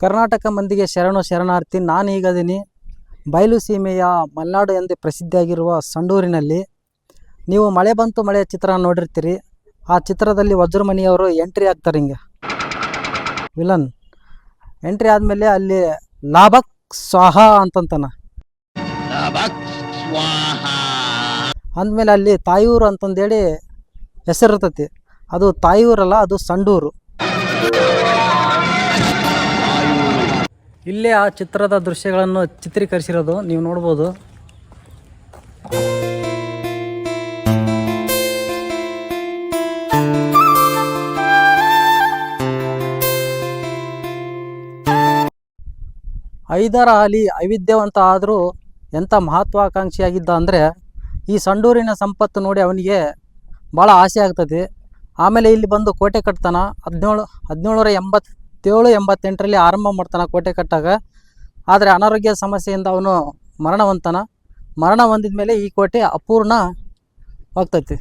ಕರ್ನಾಟಕ ಮಂದಿಗೆ ಶರಣು ಶರಣಾರ್ಥಿ ನಾನು ಅದೀನಿ ಬಯಲು ಸೀಮೆಯ ಮಲೆನಾಡು ಎಂದೇ ಪ್ರಸಿದ್ಧಿಯಾಗಿರುವ ಸಂಡೂರಿನಲ್ಲಿ ನೀವು ಮಳೆ ಬಂತು ಮಳೆ ಚಿತ್ರ ನೋಡಿರ್ತೀರಿ. ಆ ಚಿತ್ರದಲ್ಲಿ ವಜ್ರಮಣಿಯವರು ಎಂಟ್ರಿ ಆಗ್ತಾರೆ ಹಿಂಗೆ. ವಿಲನ್ ಎಂಟ್ರಿ ಆದಮೇಲೆ ಅಲ್ಲಿ ಲಾಭಕ್ ಸ್ವಾಹ ಅಂತಂತಾನ. ಅಂದಮೇಲೆ ಅಲ್ಲಿ ತಾಯೂರು ಅಂತಂದೇಳಿ ಹೆಸರಿರ್ತತಿ. ಅದು ತಾಯೂರಲ್ಲ ಅದು ಸಂಡೂರು. ಇಲ್ಲೇ ಆ ಚಿತ್ರದ ದೃಶ್ಯಗಳನ್ನು ಚಿತ್ರೀಕರಿಸಿರೋದು ನೀವು ನೋಡ್ಬೋದು. ಐದರ ಅಲಿ ಅವಿದ್ಯವಂತ ಆದರೂ ಎಂಥ ಮಹತ್ವಾಕಾಂಕ್ಷಿಯಾಗಿದ್ದ ಅಂದರೆ ಈ ಸಂಡೂರಿನ ಸಂಪತ್ತು ನೋಡಿ ಅವನಿಗೆ ಭಾಳ ಆಸೆ ಆಗ್ತದೆ. ಆಮೇಲೆ ಇಲ್ಲಿ ಬಂದು ಕೋಟೆ ಕಟ್ತಾನ, ಹದಿನೇಳು ಹದಿನೇಳುನೂರ ಎಂಬತ್ತೇಳು ಎಂಬತ್ತೆಂಟರಲ್ಲಿ ಆರಂಭ ಮಾಡ್ತಾನೆ ಕೋಟೆ ಕಟ್ಟಾಗ. ಆದರೆ ಅನಾರೋಗ್ಯ ಸಮಸ್ಯೆಯಿಂದ ಅವನು ಮರಣ ಹೊಂತಾನ ಮರಣ ಹೊಂದಿದ ಮೇಲೆ ಈ ಕೋಟೆ ಅಪೂರ್ಣ ಹೋಗ್ತೈತಿ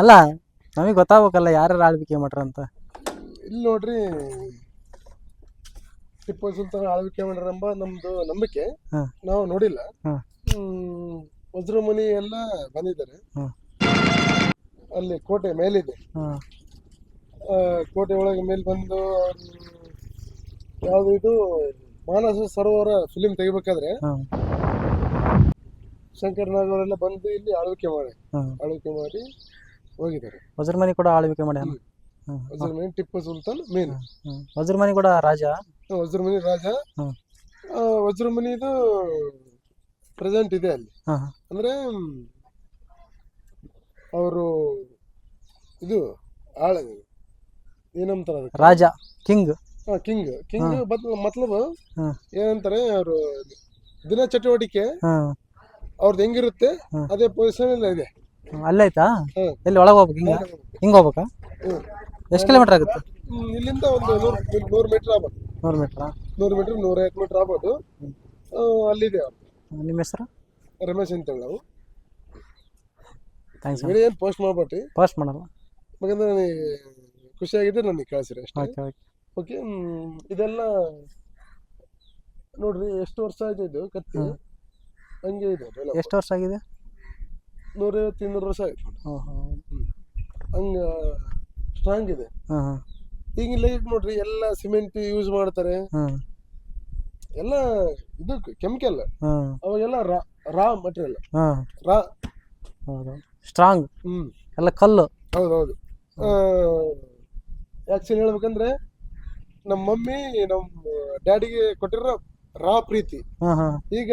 ಅಲ್ಲ, ನಮಗೆ ಗೊತ್ತಾಗ್ಬೇಕಲ್ಲ ಯಾರ್ಯಾರು ಆಳ್ವಿಕೆ ಮಾಡ್ರ ಅಂತ ಇಲ್ಲಿ ನೋಡ್ರಿ ಟಿಪ್ಪು ಸುಲ್ತಾನ್ ಆಳ್ವಿಕೆ ಮಾಡ್ಯಾರೆಂಬ ನಮ್ದು ನಂಬಿಕೆ. ಹಾ. ನಾವು ನೋಡಿಲ್ಲ. ಹಾ. ಹ್ಮ್, ವಜ್ರಮುನಿ ಎಲ್ಲ ಬಂದಿದ್ದಾರೆ. ಹಾ. ಅಲ್ಲಿ ಕೋಟೆ ಮೇಲಿದೆ. ಹಾಂ. ಆ, ಕೋಟೆ ಒಳಗೆ ಮೇಲೆ ಬಂದು ಯಾವುದು ಇದು ಮಾನಸ ಸರೋವರ ಫಿಲಿಂ ತೆಗಿಬೇಕಾದ್ರೆ ಹಾಂ. ಶಂಕರ್ ನಾಗ್ ಅವರೆಲ್ಲ ಬಂದು ಇಲ್ಲಿ ಆಳ್ವಿಕೆ ಮಾಡಿ ಹಾಂ. ಆಳ್ವಿಕೆ ಮಾಡಿ ಹೋಗಿದ್ದಾರೆ. ವಜ್ರಮನಿ ಕೂಡ ಆಳ್ವಿಕೆ ಮಾಡಿ ಹ್ಮ್. ವಜ್ರಮುನಿ ಟಿಪ್ಪು ಸುಲ್ತಾನ್ ಮೇನ್. ವಜ್ರಮನಿ ಕೂಡ ರಾಜ? ವಜ್ರಮುನಿ ರಾಜ. ವಜ್ರಮುನಿದು ಪ್ರೆಸೆಂಟ್ ಇದೆ ಅಲ್ಲಿ. ಹಾಂ. ಅಂದ್ರೆ ಅವರು ಇದು ಆಳ ಏನಂತಾರ ಅದಕ್ಕೆ? ರಾಜ ಕಿಂಗ್. ಕಿಂಗ್. ಕಿಂಗ್ ಮತ್ಲಬ್ ಹಾ. ಏನಂತಾರೆ ಅವರು ದಿನ ಚಟುವಟಿಕೆ ಹಾಂ. ಅವ್ರದ್ದು ಹೆಂಗಿರುತ್ತೆ. ಅದೇ ಪೊಸಿಷನ್ ಎಲ್ಲ ಇದೆ. ಅಲ್ಲೈತಾ ಹ್ಮ್. ಎಲ್ಲಿ ಒಳಗೆ ಹೋಗ್ಬೇಕು ಹಿಂಗ? ಹಿಂಗೆ ಹೋಗ್ಬೇಕಾ? ಹ್ಮ್. ಎಷ್ಟು ಕಿಲೋಮೀಟರ್ ಆಗುತ್ತೆ? ಹ್ಮ್, ಇಲ್ಲಿಂದ ಒಂದು ನೂರು ನೂರು ಮೀಟರ್ ಆಗ್ಬೋದು ನೂರು ಮೀಟ್ರಾ ನೂರು ಮೀಟ್ರ್ ನೂರೈವತ್ತು ಮೀಟ್ರ್ ಆಗ್ಬೋದು. ಆ, ಅಲ್ಲಿದೆ ಅವ್ರು. ನಿಮ್ಮ ಹೆಸರು? ರಮೇಶ್ ಅಂತೇಳಿ ನಾವು. ಥ್ಯಾಂಕ್ಸ್ ವಿಡಿಯೋ ಏನು ಪೋಸ್ಟ್ ಮಾಡ್ಬಿಟ್ಟು ಪೋಸ್ಟ್ ಮಾಡಲ್ಲ. ಯಾಕಂದ್ರೆ ಖುಷಿಯಾಗಿದ್ದರೆ ನನಗೆ ಕಳಿಸಿರಿ ಅಷ್ಟೇ. ಓಕೆ ಓಕೆ ಓಕೆ ಇದೆಲ್ಲ ನೋಡ್ರಿ ಎಷ್ಟು ವರ್ಷ ಆಯ್ತು ಇದು ಕತ್ತಿ? ಹಂಗೆ ಇದೆ. ಎಷ್ಟು ವರ್ಷ ಆಗಿದೆ? ನೂರೈವತ್ತು ಇನ್ನೂರು ವರ್ಷ ಆಯ್ತು. ಹಂಗ ಸ್ಟ್ರಾಂಗ್ ಇದೆ. ಹಾಂ ಹಾಂ ಈಗಿನ ಲೈಟ್ ನೋಡ್ರಿ ಎಲ್ಲ ಸಿಮೆಂಟ್ ಯೂಸ್ ಮಾಡ್ತಾರೆ. ಎಲ್ಲ ಇದು ಕೆಮಿಕಲ್. ಅವಾಗೆಲ್ಲ raw raw material raw. Strong ಹ್ಮ್. ಎಲ್ಲ ಕಲ್ಲು. ಹೌದೌದು. ಆ್ಯಕ್ಚುಲಿ ಹೇಳ್ಬೇಕಂದ್ರೆ ನಮ್ಮ ಮಮ್ಮಿ ನಮ್ಮ ಡ್ಯಾಡಿಗೆ ಕೊಟ್ಟಿರೋ ರಾ ಪ್ರೀತಿ. ಈಗ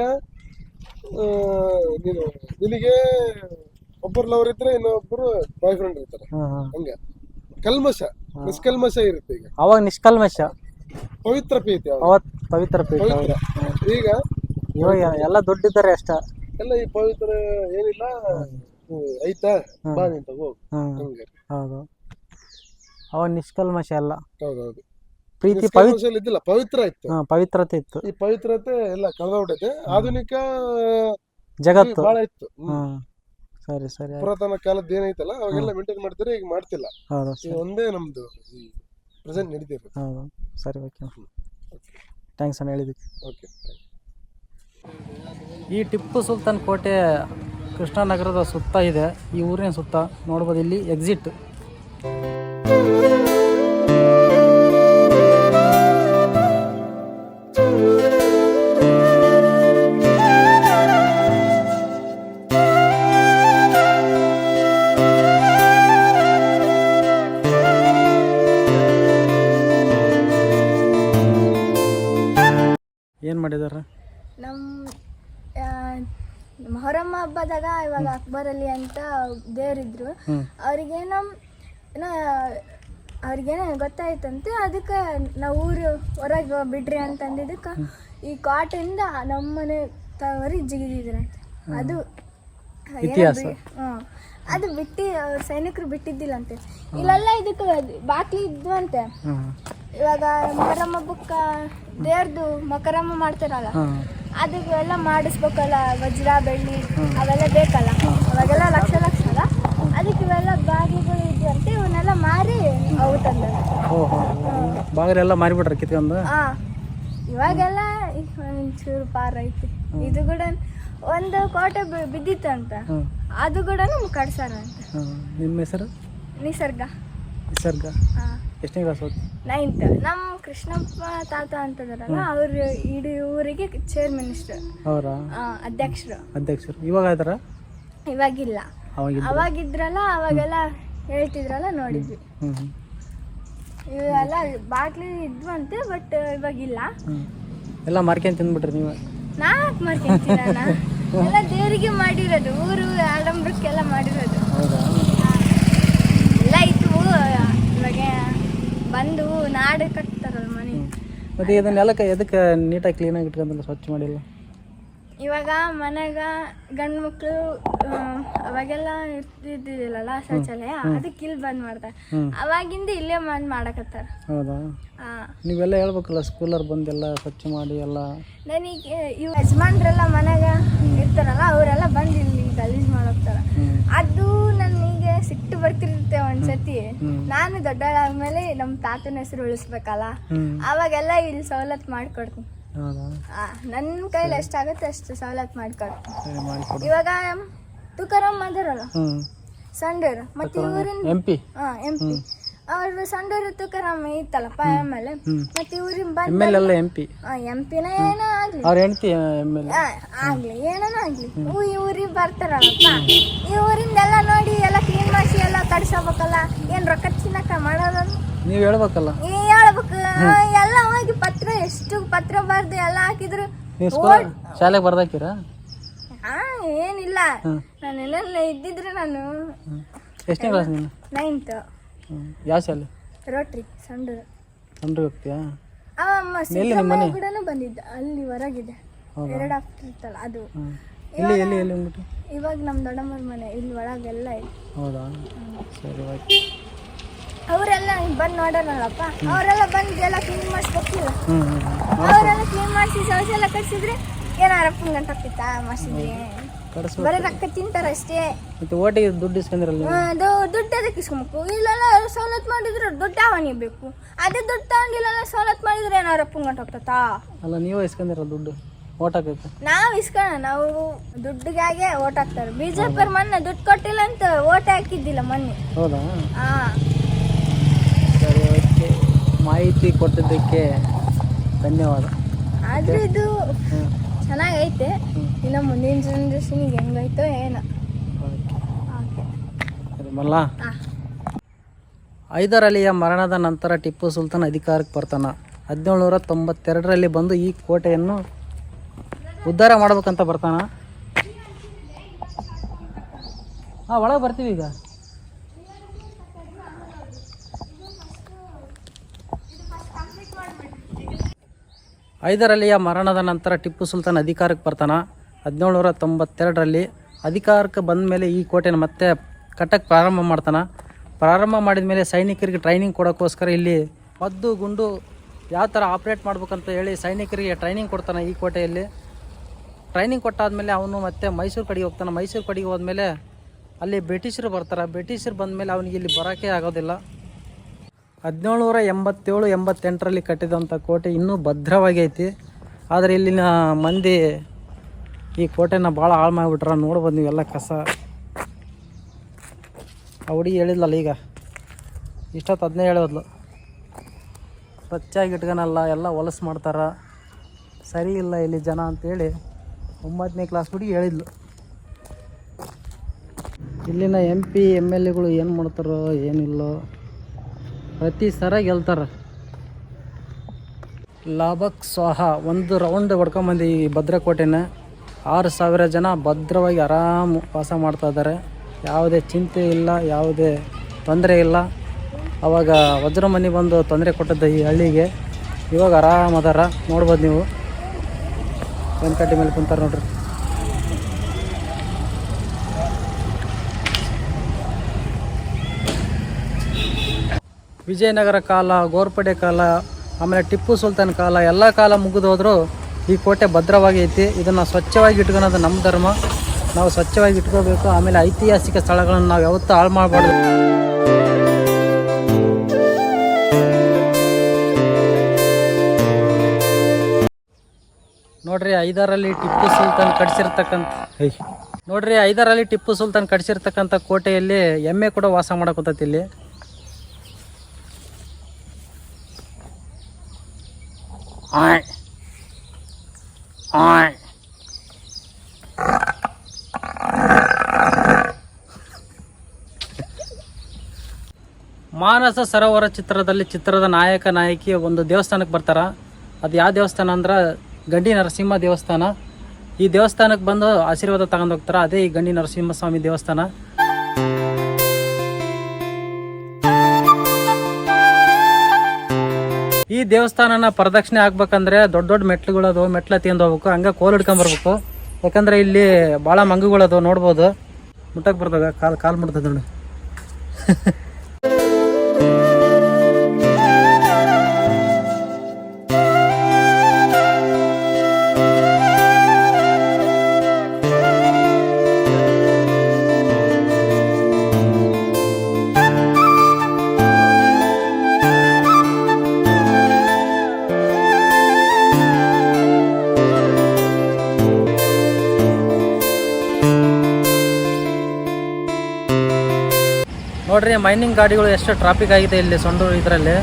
ನೀನು ನಿನಗೆ ಒಬ್ಬರು ಲವರ್ ಇದ್ರೆ ಇನ್ನೊಬ್ಬರು ಬಾಯ್ ಫ್ರೆಂಡ್ ಇರ್ತಾರೆ ಹಂಗ. ಕಲ್ಮಶ. ನಿಷ್ಕಲ್ಮಶ ಇರುತ್ತೆ ಈಗ. ಅವಾಗ ನಿಷ್ಕಲ್ಮಶ. ಪವಿತ್ರ ಪ್ರೀತಿ ಅವಾಗ. ಅವತ್ ಪವಿತ್ರ ಪ್ರೀತಿ ಪವಿತ್ರ. ಈಗ ಇವಾಗ ಎಲ್ಲ ದುಡ್ಡಿದ್ದಾರೆ ಅಷ್ಟ. ಎಲ್ಲ ಈ ಪವಿತ್ರ ಏನಿಲ್ಲ ಹ್ಮ್, ಐತಾ? ಬಾ ನಿಂತ ಹೋಗು ಹ್ಮ್. ಹಂಗೆ. ಹೌದು. ಅವಾಗ ನಿಷ್ಕಲ್ಮಶ ಎಲ್ಲ. ಹೌದೌದು. ಪ್ರೀತಿ ಪವಿತ್ರ ನಿಷ್ಕಲ್ಮಶ ಇದ್ದಿಲ್ಲ ಪವಿತ್ರ ಇತ್ತು. ಪವಿತ್ರತೆ ಇತ್ತು. ಈ ಪವಿತ್ರತೆ ಎಲ್ಲ ಕಳೆದೋಗ್ಬಿಟ್ಟೈತೆ ಆಧುನಿಕ ಜಗತ್ತು. ಬಹಳ ಇತ್ತು. ಹ್ಮ್. ಹ್ಮ್. ಸರಿ ಸರಿ. ಪುರಾತನ ಕಾಲದ ಏನೈತಲ್ಲ ಅವಾಗೆಲ್ಲ ಮೇಂಟೈನ್ ಮಾಡ್ತಾರೆ ಈಗ ಮಾಡ್ತಿಲ್ಲ. ಹೌದಾ ಇದು ಒಂದೇ ನಮ್ದು ಈ ಪ್ರೆಸೆಂಟ್ ನಡೀತಿರೋದು ಹೌದು ಸರಿ ಓಕೆ ಥ್ಯಾಂಕ್ಸ್ ಅಣ್ಣ ಹೇಳಿದ್ದಕ್ಕೆ. ಓಕೆ ಈ ಟಿಪ್ಪು ಸುಲ್ತಾನ್ ಕೋಟೆ ಕೃಷ್ಣನಗರದ ಸುತ್ತ ಇದೆ ಈ ಊರಿನ ಸುತ್ತ ನೋಡ್ಬೋದು ಇಲ್ಲಿ ಎಕ್ಸಿಟ್ ಏನು ಮಾಡಿದಾರ? ನಮ್ಮ ಮೊಹರಂ ಹಬ್ಬದಾಗ ಇವಾಗ ಅಕ್ಬರ್ ಅಲ್ಲಿ ಅಂತ ದೇವರಿದ್ರು. ಅವ್ರಿಗೇನ ಅವ್ರಿಗೇನೋ ಗೊತ್ತಾಯ್ತಂತೆ ಅದಕ್ಕೆ ನಾವು ಊರು ಹೊರಗೆ ಬಿಡ್ರಿ ಅಂತ ಅಂದಿದ್ದಕ್ಕೆ ಈ ಕಾಟಿಂದ ನಮ್ಮನೆ ತವರಿಗೆ ಜಿಗಿದಿದ್ರಂತೆ. ಅದು ಇತಿಹಾಸ. ಅದು ಬಿಟ್ಟಿ ಅವ್ರ ಸೈನಿಕರು ಬಿಟ್ಟಿದ್ದಿಲ್ಲಂತೆ. ಇಲ್ಲೆಲ್ಲ ಇದಕ್ಕೆ ಬಾಕ್ಲಿ ಇದ್ವಂತೆ. ಇವಾಗ ಮಕರಮ್ಮ ಬುಕ್ಕ ದೇವ್ರದು ಮಕರಮ್ಮ ಮಾಡ್ತಾರಲ್ಲ ಅದಕ್ಕೆಲ್ಲ ಮಾಡಿಸ್ಬೇಕಲ್ಲ ವಜ್ರ ಬೆಳ್ಳಿ ಅವೆಲ್ಲ ಬೇಕಲ್ಲ? ಅವಾಗೆಲ್ಲ ಲಕ್ಷ ಲಕ್ಷ ಅಲ್ಲ? ಅದಕ್ಕೆ ಇವೆಲ್ಲ ಬಾಗಿಗಳು ಇದ್ವಂತೆ ಇವನ್ನೆಲ್ಲ ಮಾರಿ ಅವು ತಂದ ಬಾಗಿಲೆಲ್ಲ ಮಾರಿಬಿಟ್ರೆ ಕಿತ್ಕೊಂಡು? ಹಾ. ಇವಾಗೆಲ್ಲ ಒಂಚೂರು ಪಾರ ಐತಿ. ಇದು ಕೂಡ ಒಂದು ಕೋಟೆ ಬಿದ್ದಿತ್ತು ಬಿದ್ದಿತ್ತಂತ ಅದು ಕೂಡ ನಮ್ಗೆ ಕಡ್ಸಾರ ಅಂತ. ನಿಮ್ಮ ಹೆಸರು? ನಿಸರ್ಗ. ನಿಸರ್ಗ. ಹಾ. ಎಷ್ಟನೇ ಕ್ಲಾಸ್ ಓದ್ತಿ? ನೈನ್ತ್ ನಮ್ಮ ಕೃಷ್ಣಪ್ಪ ತಾತ ಅಂತದಾರಲ್ಲ ಅವ್ರ ಇಡೀ ಊರಿಗೆ ಚೇರ್ ಮಿನಿಸ್ಟರ್ ಅವರ ಅಧ್ಯಕ್ಷರು. ಅಧ್ಯಕ್ಷರು. ಇವಾಗ ಆಯ್ತಾರ ಇವಾಗಿಲ್ಲ. ಅವಾಗಿದ್ರಲ್ಲ ಅವಾಗೆಲ್ಲ ಹೇಳ್ತಿದ್ರಲ್ಲ ನೋಡಿದ್ವಿ. ಇವೆಲ್ಲ ಬಾಟ್ಲಿ ಇದ್ವಂತೆ ಬಟ್ ಇವಾಗಿಲ್ಲ. ಎಲ್ಲ ಮಾರ್ಕೊಂಡ್ ತಿಂದ್ಬಿಟ್ರಿ ನೀವು? ನಾಲ್ಕು ಮಾಡ್ಕೊಂತೀನ ಎಲ್ಲ ದೇವರಿಗೆ ಮಾಡಿರೋದು ಊರು ಆಡಂಬ್ರಕ್ಕೆಲ್ಲ ಮಾಡಿರೋದು. ಎಲ್ಲ ಇತ್ತು ನಾಡು ಕಟ್ತಾರಲ್ಲ ಮನೆ ಮತ್ತು ಇದನ್ನೆಲ್ಲ ಎದಕ್ಕೆ ನೀಟಾಗಿ ಕ್ಲೀನಾಗಿ ಇಟ್ಕೊಂಡಲ್ಲ ಸ್ವಚ್ಛ ಮಾಡಿಲ್ಲ? ಇವಾಗ ಮನೆಗ ಗಂಡು ಮಕ್ಕಳು ಅವಾಗೆಲ್ಲ ಇರ್ತಿದ್ದಿಲ್ಲಲ್ಲ ಶೌಚಾಲಯ? ಅದಕ್ಕೆ ಇಲ್ಲಿ ಬಂದ್ ಮಾಡ್ತಾರೆ ಅವಾಗಿಂದ ಇಲ್ಲೇ ಬಂದ್ ಮಾಡಕತ್ತಾರ. ಹೌದಾ? ಆ, ನೀವೆಲ್ಲ ಹೇಳ್ಬೇಕಲ್ಲ ಸ್ಕೂಲರ್ ಬಂದೆಲ್ಲ ಸ್ವಚ್ಛ ಮಾಡಿ ಎಲ್ಲ. ನನಗೆ ಇವ್ ಯಜಮಾನ್ರೆಲ್ಲ ಮನೆಗ ಇರ್ತಾರಲ್ಲ ಅವರೆಲ್ಲ ಬಂದು ಇಲ್ಲಿ ಗಲೀಜ್ ಮಾಡೋಗ್ತಾರ ಅದು ಸಿಟ್ಟು ಬರ್ತಿರುತ್ತೆ ಒಂದ್ಸತಿ. ನಾನು ದೊಡ್ಡಳಾದ್ಮೇಲೆ ನಮ್ ತಾತನ ಹೆಸರು ಉಳಿಸ್ಬೇಕಲ್ಲ? ಅವಾಗೆಲ್ಲ ಇಲ್ಲಿ ಸವಲತ್ತು ಮಾಡ್ಕೊಡ್ತೀನಿ. ಹೌದಾ? ನನ್ನ ಕೈಲಿ ಎಷ್ಟಾಗತ್ತೆ ಅಷ್ಟು ಸವಲತ್ತು ಮಾಡ್ಕೊಡ್ತೀನಿ. ಇವಾಗ ತುಕಾರಾಮ್ ಅದರಲ್ಲ ಸಂಡರ್ ಸಂಡೂರು. ಮತ್ತೆ ಇವರಿಂದ ಎಂ ಪಿ? ಹಾ ಎಂ ಪಿ. ಅವ್ರ ಸಂಡ ತುಕಾರಾಮ್ ಇತ್ತಲ್ಲಪ್ಪ ಎಂ ಎಲ್ ಎ. ಮತ್ತೆ ಇವ್ರಿಂದ ಎಂ ಎಲ್ ಎಲ್ಲ ಎಂ ಪಿ. ಎಂ ಪಿನ ಏನೋ ಆಗ್ಲಿ. ಅವ್ರ ಹೆಂಡತಿ ಎಂ ಎಲ್ ಆಗ್ಲಿ. ಏನನ ಆಗ್ಲಿ. ಈ ಊರಿಗೆ ಬರ್ತಾರಲ್ಲಪ್ಪ. ಈ ಊರಿಂದೆಲ್ಲ ನೋಡಿ ಎಲ್ಲ ಕ್ಲೀನ್ ಮಾಡಿಸಿ ಎಲ್ಲ ಕಡಿಸಬೇಕಲ್ಲ ಏನ್ ರೊಕ್ಕ ತಿನ್ನಕ ಮಾಡೋದು ನೀವು ಹೇಳ್ಬೇಕಲ್ಲ. ಹೇಳ್ಬೇಕು. ಎಲ್ಲ ಹೋಗಿ ಪತ್ರ ಎಷ್ಟು ಪತ್ರ ಬರ್ದು ಎಲ್ಲ ಹಾಕಿದ್ರು. ಶಾಲೆಗೆ ಬರ್ದಾಕಿರ? ಹಾ ಏನಿಲ್ಲ. ನಾನು ಎಲ್ಲ ಇದ್ದಿದ್ರೆ ನಾನು ಎಷ್ಟನೇ ಕ್ಲಾಸ್ ನೀನು? ನೈನ್ತ್. ಯಾವ ಶಾಲೆ? ರೋಟ್ರಿ ಸಂಡೂರು ಸಂಡ್ರಿ ಹೋಗ್ತೀಯಾ? ಅಮ್ಮ ಸಿದ್ದರಾಮಯ್ಯ ಕೂಡನು ಬಂದಿದ್ದ ಅಲ್ಲಿ ಹೊರಗಿದೆ. ಎರಡು ಆಫ್ಟರ್ ಇರ್ತಲ್ಲ ಅದು. ಇಲ್ಲಿ ಎಲ್ಲಿ ಎಲ್ಲಿ ಅಂದ್ಬಿಟ್ಟು ಇವಾಗ ನಮ್ಮ ದೊಡ್ಡಮ್ಮನ ಮನೆ ಇಲ್ಲಿ ಒಳಗೆಲ್ಲ ಇದೆ. ಹೌದಾ? ಸರಿ ಆಯ್ತು ಅವರೆಲ್ಲ ಬಂದು ನೋಡೋಣಲ್ಲಪ್ಪ. ಅವರೆಲ್ಲ ಬಂದು ಎಲ್ಲ ಕ್ಲೀನ್ ಮಾಡಿಸ್ಬೇಕಿಲ್ಲ ಅವರೆಲ್ಲ ಕ್ಲೀನ್ ಮಾಡಿಸಿ ಸೌಸೆಲ್ಲ ಕಟ್ಸಿದ್ರೆ ಏನಾರ ಅಪ್ಪನ ಗಂಟ ಹೋಗ್ತಿತ್ತಾ ಮಾಡಿಸಿದ್ರೆ ಬರೀ ರೊಕ್ಕ ತಿಂತಾರ ಅಷ್ಟೇ. ಮತ್ತೆ ಓಟಿಗೆ ದುಡ್ಡು ಇಸ್ಕೊಂಡಿರಲ್ಲ ಅದು ದುಡ್ಡು ಅದಕ್ಕೆ ಇಸ್ಕೊಬೇಕು. ಇಲ್ಲೆಲ್ಲ ಸವಲತ್ತು ಮಾಡಿದ್ರೆ ದುಡ್ಡು ಅವನಿಗೆ ಬೇಕು. ಅದೇ ದುಡ್ಡು ತಗೊಂಡಿಲ್ಲ ಸವಲತ್ತು ಮಾಡಿದ್ರೆ ಏನಾರ ಅಪ್ಪನ ಗಂಟ ಹೋಗ್ತತಾ ಅಲ್ಲ ನೀವೇ ಇಸ್ಕೊಂಡಿರಲ್ಲ ದುಡ್ಡು ಓಟ್ ಹಾಕಕ್ಕೆ ನಾವು ಇಸ್ಕೋಣ ನಾವು ದುಡ್ಡಿಗಾಗೆ ಓಟ್ ಹಾಕ್ತಾರೆ. ಬಿಜೆಪಿ ಮೊನ್ನೆ ದುಡ್ಡು ಕೊಟ್ಟಿಲ್ಲ ಅಂತ ಓಟ್ ಹಾಕಿದ್ದಿಲ್ಲ ಮೊನ್ನೆ. ಹೌದಾ? ಹಾ. ಸರಿ ಓಕೆ. ಮಾಹಿತಿ ಕೊಟ್ಟಿದ್ದಕ್ಕೆ ಧನ್ಯವಾದ. ಆದ್ರೆ ಇದು ಚೆನ್ನಾಗೈತೆ. ಇನ್ನು ಮುಂದಿನ ಜನ್ರೇಷನ್ಗೆ ಹೆಂಗೈತೋ ಏನೋ. ಮಲ್ಲ. ಅಲಿಯ ಮರಣದ ನಂತರ ಟಿಪ್ಪು ಸುಲ್ತಾನ್ ಅಧಿಕಾರಕ್ಕೆ ಬರ್ತಾನ. ಹದಿನೇಳುನೂರ ತೊಂಬತ್ತೆರಡರಲ್ಲಿ ಬಂದು ಈ ಕೋಟೆಯನ್ನು ಉದ್ಧಾರ ಮಾಡಬೇಕಂತ ಬರ್ತಾನ. ಹಾಂ ಒಳಗೆ ಬರ್ತೀವಿ ಈಗ. ಹೈದರ್ ಅಲಿಯ ಮರಣದ ನಂತರ ಟಿಪ್ಪು ಸುಲ್ತಾನ್ ಅಧಿಕಾರಕ್ಕೆ ಬರ್ತಾನ. ಹದಿನೇಳುನೂರ ತೊಂಬತ್ತೆರಡರಲ್ಲಿ ಅಧಿಕಾರಕ್ಕೆ ಬಂದ ಮೇಲೆ ಈ ಕೋಟೆನ ಮತ್ತೆ ಕಟ್ಟಕ್ಕೆ ಪ್ರಾರಂಭ ಮಾಡ್ತಾನೆ. ಪ್ರಾರಂಭ ಮಾಡಿದ ಮೇಲೆ ಸೈನಿಕರಿಗೆ ಟ್ರೈನಿಂಗ್ ಕೊಡೋಕ್ಕೋಸ್ಕರ ಇಲ್ಲಿ ಮದ್ದು, ಗುಂಡು ಯಾವ ಥರ ಆಪ್ರೇಟ್ ಮಾಡ್ಬೇಕಂತ ಹೇಳಿ ಸೈನಿಕರಿಗೆ ಟ್ರೈನಿಂಗ್ ಕೊಡ್ತಾನೆ ಈ ಕೋಟೆಯಲ್ಲಿ. ಟ್ರೈನಿಂಗ್ ಕೊಟ್ಟಾದ್ಮೇಲೆ ಅವನು ಮತ್ತೆ ಮೈಸೂರು ಕಡೆಗೆ ಹೋಗ್ತಾನೆ. ಮೈಸೂರು ಕಡೆಗೆ ಹೋದ್ಮೇಲೆ ಅಲ್ಲಿ ಬ್ರಿಟಿಷರು ಬರ್ತಾರೆ. ಬ್ರಿಟಿಷರು ಬಂದಮೇಲೆ ಅವನಿಗೆ ಇಲ್ಲಿ ಬರೋಕ್ಕೆ ಆಗೋದಿಲ್ಲ. ಹದಿನೇಳುನೂರ ಎಂಬತ್ತೇಳು, ಎಂಬತ್ತೆಂಟರಲ್ಲಿ ಕಟ್ಟಿದಂಥ ಕೋಟೆ ಇನ್ನೂ ಭದ್ರವಾಗಿ ಐತಿ ಆದರೆ ಇಲ್ಲಿನ ಮಂದಿ ಈ ಕೋಟೆನ ಭಾಳ ಹಾಳು ಮಾಡಿಬಿಟ್ರ. ನೋಡ್ಬೋದು ನೀವೆಲ್ಲ ಕಸ. ಅವಡಿ ಹೇಳಿದ್ಲಲ್ಲ ಈಗ. ಇಷ್ಟೊತ್ತು ಅದನ್ನೇ ಹೇಳೋದ್ಲು. ಸ್ವಚ್ಛಾಗಿ ಇಟ್ಕೊಳಲ್ಲ ಎಲ್ಲ ಹೊಲಸು ಮಾಡ್ತಾರೆ. ಸರಿ ಇಲ್ಲ ಇಲ್ಲಿ ಜನ ಅಂತೇಳಿ ಒಂಬತ್ತನೇ ಕ್ಲಾಸ್ ಹುಡುಗಿ ಹೇಳಿದ್ಲು. ಇಲ್ಲಿನ ಎಂ ಪಿ ಎಂ ಎಲ್ ಎಗಳು ಏನು ಮಾಡ್ತಾರೋ ಏನಿಲ್ಲೋ. ಪ್ರತಿ ಸರ ಗೆಲ್ತಾರ. ಲಾಭಕ್ ಸ್ವಾಹ. ಒಂದು ರೌಂಡ್ ಹೊಡ್ಕೊಂಬಂದು ಈ ಭದ್ರಕೋಟೆನ. ಆರು ಸಾವಿರ ಜನ ಭದ್ರವಾಗಿ ಆರಾಮ್ ವಾಸ ಮಾಡ್ತಾ ಇದ್ದಾರೆ ಯಾವುದೇ ಚಿಂತೆ ಇಲ್ಲ, ಯಾವುದೇ ತೊಂದರೆ ಇಲ್ಲ. ಅವಾಗ ವಜ್ರಮನಿ ಬಂದು ತೊಂದರೆ ಕೊಟ್ಟದ್ದು ಈ ಹಳ್ಳಿಗೆ. ಇವಾಗ ಆರಾಮದಾರ ಅದಾರ. ನೋಡ್ಬೋದು ನೀವು. ವೆಂಕಟಿ ಮೇಲೆ ಕುಂತಾರೆ ನೋಡ್ರಿ. ವಿಜಯನಗರ ಕಾಲ ಗೋರ್ಪಡೆ ಕಾಲ ಆಮೇಲೆ ಟಿಪ್ಪು ಸುಲ್ತಾನ್ ಕಾಲ ಎಲ್ಲ ಕಾಲ ಮುಗಿದೋದ್ರೂ ಈ ಕೋಟೆ ಭದ್ರವಾಗಿ ಐತಿ. ಇದನ್ನು ಸ್ವಚ್ಛವಾಗಿ ಇಟ್ಕೊಳೋದು ನಮ್ಮ ಧರ್ಮ. ನಾವು ಸ್ವಚ್ಛವಾಗಿ ಇಟ್ಕೋಬೇಕು. ಆಮೇಲೆ ಐತಿಹಾಸಿಕ ಸ್ಥಳಗಳನ್ನು ನಾವು ಯಾವತ್ತೂ ಹಾಳು ಮಾಡಬಾರ್ದು. ನೋಡ್ರಿ ಐದಾರಲ್ಲಿ ಟಿಪ್ಪು ಸುಲ್ತಾನ್ ಕಟ್ಸಿರ್ತಕ್ಕಂಥ ನೋಡ್ರಿ ಐದರಲ್ಲಿ ಟಿಪ್ಪು ಸುಲ್ತಾನ್ ಕಟ್ಸಿರ್ತಕ್ಕಂಥ ಕೋಟೆಯಲ್ಲಿ ಎಮ್ಮೆ ಕೂಡ ವಾಸ ಮಾಡಕತ್ತೈತಿ ಇಲ್ಲಿ. ಮಾನಸ ಸರೋವರ ಚಿತ್ರದಲ್ಲಿ ಚಿತ್ರದ ನಾಯಕ ನಾಯಕಿ ಒಂದು ದೇವಸ್ಥಾನಕ್ಕೆ ಬರ್ತಾರ. ಅದು ಯಾವ ದೇವಸ್ಥಾನ ಅಂದ್ರೆ ಗಂಡಿ ನರಸಿಂಹ ದೇವಸ್ಥಾನ. ಈ ದೇವಸ್ಥಾನಕ್ಕೆ ಬಂದು ಆಶೀರ್ವಾದ ತಗೊಂಡು ಹೋಗ್ತಾರ. ಅದೇ ಈ ಗಂಡಿ ನರಸಿಂಹ ಸ್ವಾಮಿ ದೇವಸ್ಥಾನ. ಈ ದೇವಸ್ಥಾನನ ಪ್ರದಕ್ಷಿಣೆ ಆಗ್ಬೇಕಂದ್ರೆ ದೊಡ್ಡ ದೊಡ್ಡ ಮೆಟ್ಲುಗಳದು ಮೆಟ್ಲ ತಿಂದು ಹೋಗ್ಬೇಕು ಹಂಗೆ ಕೋಲ್ ಹಿಡ್ಕೊಂಬರ್ಬೇಕು ಯಾಕಂದ್ರೆ ಇಲ್ಲಿ ಭಾಳ ಮಂಗುಗಳದು ನೋಡ್ಬೋದು. ಮುಟ್ಟಕ್ಕೆ ಬರ್ತದ ಕಾಲು ಕಾಲು ಮುಟ್ತದ ನೋಡಿ. ನೋಡ್ರಿ ಮೈನಿಂಗ್ ಗಾಡಿಗಳು ಎಷ್ಟು ಟ್ರಾಫಿಕ್ ಆಗಿದೆ ಇಲ್ಲಿ ಸೊಂಡೂರು ಇದರಲ್ಲಿ.